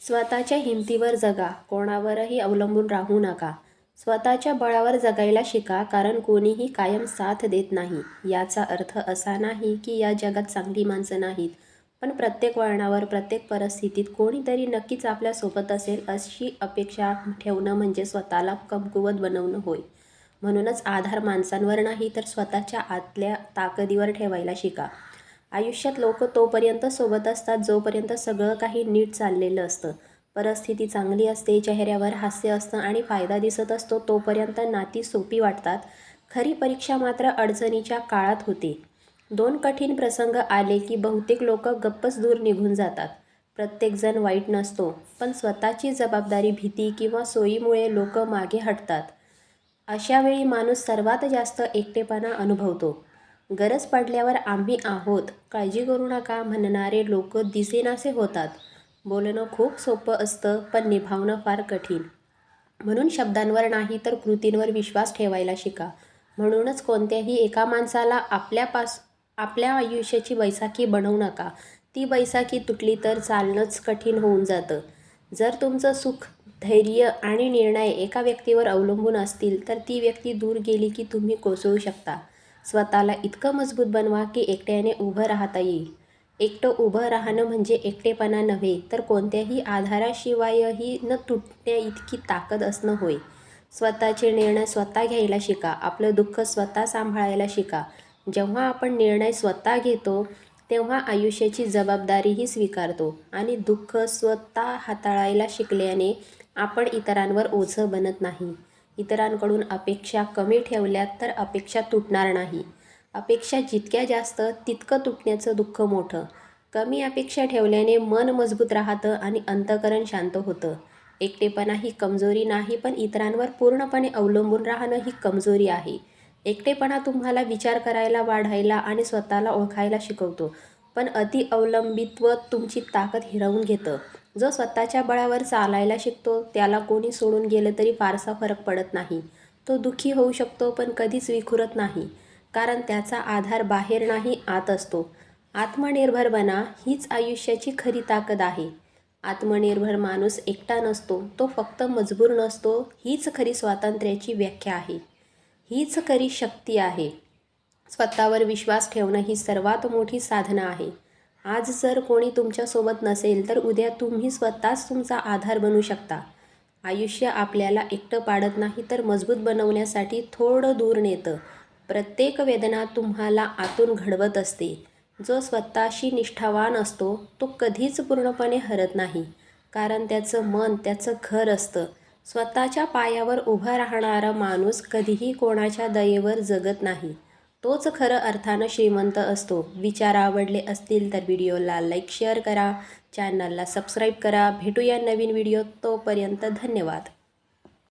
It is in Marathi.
स्वतःच्या हिमतीवर जगा कोणावरही अवलंबून राहू नका. स्वतःच्या बळावर जगायला शिका कारण कोणीही कायम साथ देत नाही. याचा अर्थ असा नाही की या जगात चांगली माणसं नाहीत पण प्रत्येक वळणावर प्रत्येक परिस्थितीत कोणीतरी नक्कीच आपल्यासोबत असेल अशी अपेक्षा ठेवणं म्हणजे स्वतःला कमकुवत बनवणं होय. म्हणूनच आधार माणसांवर नाही तर स्वतःच्या आतल्या ताकदीवर ठेवायला शिका. आयुष्यात लोक तोपर्यंत सोबत असतात जोपर्यंत सगळं काही नीट चाललेलं असतं. परिस्थिती चांगली असते चेहऱ्यावर हास्य असतं आणि फायदा दिसत असतो तोपर्यंत नाती सोपी वाटतात. खरी परीक्षा मात्र अडचणीच्या काळात होते. दोन कठीण प्रसंग आले की बहुतेक लोक गप्पच दूर निघून जातात. प्रत्येकजण वाईट नसतो पण स्वतःची जबाबदारी भीती किंवा सोयीमुळे लोक मागे हटतात. अशावेळी माणूस सर्वात जास्त एकटेपणा अनुभवतो. गरज पडल्यावर आम्ही आहोत. काळजी करू नका म्हणणारे लोक दिसेनासे होतात. बोलणं खूप सोपं असतं पण निभावणं फार कठीण. म्हणून शब्दांवर नाही तर कृतींवर विश्वास ठेवायला शिका. म्हणूनच कोणत्याही एका माणसाला आपल्यापास आपल्या आयुष्याची बैसाखी बनवू नका. ती बैसाखी तुटली तर चालणंच कठीण होऊन जातं. जर तुमचं सुख धैर्य आणि निर्णय एका व्यक्तीवर अवलंबून असतील तर ती व्यक्ती दूर गेली की तुम्ही कोसळू शकता. स्वतःला इतकं मजबूत बनवा की एकट्याने उभं राहता येईल. एकटं उभं राहणं म्हणजे एकटेपणा नव्हे तर कोणत्याही आधाराशिवायही न तुटण्या इतकी ताकद असणं होय. स्वतःचे निर्णय स्वतः घ्यायला शिका आपलं दुःख स्वतः सांभाळायला शिका. जेव्हा आपण निर्णय स्वतः घेतो तेव्हा आयुष्याची जबाबदारीही स्वीकारतो आणि दुःख स्वतः हाताळायला शिकल्याने आपण इतरांवर ओझं बनत नाही. इतरांकडून अपेक्षा कमी ठेवल्यात तर अपेक्षा तुटणार नाही. अपेक्षा जितक्या जास्त तितकं तुटण्याचं दुःख मोठं. कमी अपेक्षा ठेवल्याने मन मजबूत राहतं आणि अंतकरण शांत होतं. एकटेपणा ही कमजोरी नाही पण इतरांवर पूर्णपणे अवलंबून राहणं ही कमजोरी आहे. एकटेपणा तुम्हाला विचार करायला वाढायला आणि स्वतःला ओळखायला शिकवतो. पण अति अवलंबित्व तुमची ताकद हिरवून घेतं. जो स्वतःच्या बळावर चालायला शिकतो त्याला कोणी सोडून गेलं तरी फारसा फरक पडत नाही. तो दुःखी होऊ शकतो पण कधीच विखुरत नाही. कारण त्याचा आधार बाहेर नाही आत असतो. आत्मनिर्भर बना हीच आयुष्याची खरी ताकद आहे. आत्मनिर्भर माणूस एकटा नसतो तो फक्त मजबूर नसतो हीच खरी स्वातंत्र्याची व्याख्या आहे. हीच खरी शक्ती आहे. स्वतःवर विश्वास ठेवणं ही सर्वात मोठी साधना आहे. आज जर कोणी तुमच्यासोबत नसेल तर उद्या तुम्ही स्वतःच तुमचा आधार बनू शकता. आयुष्य आपल्याला एकटं पाडत नाही तर मजबूत बनवण्यासाठी थोडं दूर नेतं. प्रत्येक वेदना तुम्हाला आतून घडवत असते. जो स्वतःशी निष्ठावान असतो तो कधीच पूर्णपणे हरत नाही. कारण त्याचं मन त्याचं घर असतं. स्वतःच्या पायावर उभा राहणारा माणूस कधीही कोणाच्या दयेवर जगत नाही. तोच खरं अर्थानं श्रीमंत असतो. विचार आवडले असतील तर व्हिडिओला लाईक शेअर करा. चॅनलला सबस्क्राईब करा. भेटूया नवीन व्हिडिओ तोपर्यंत धन्यवाद.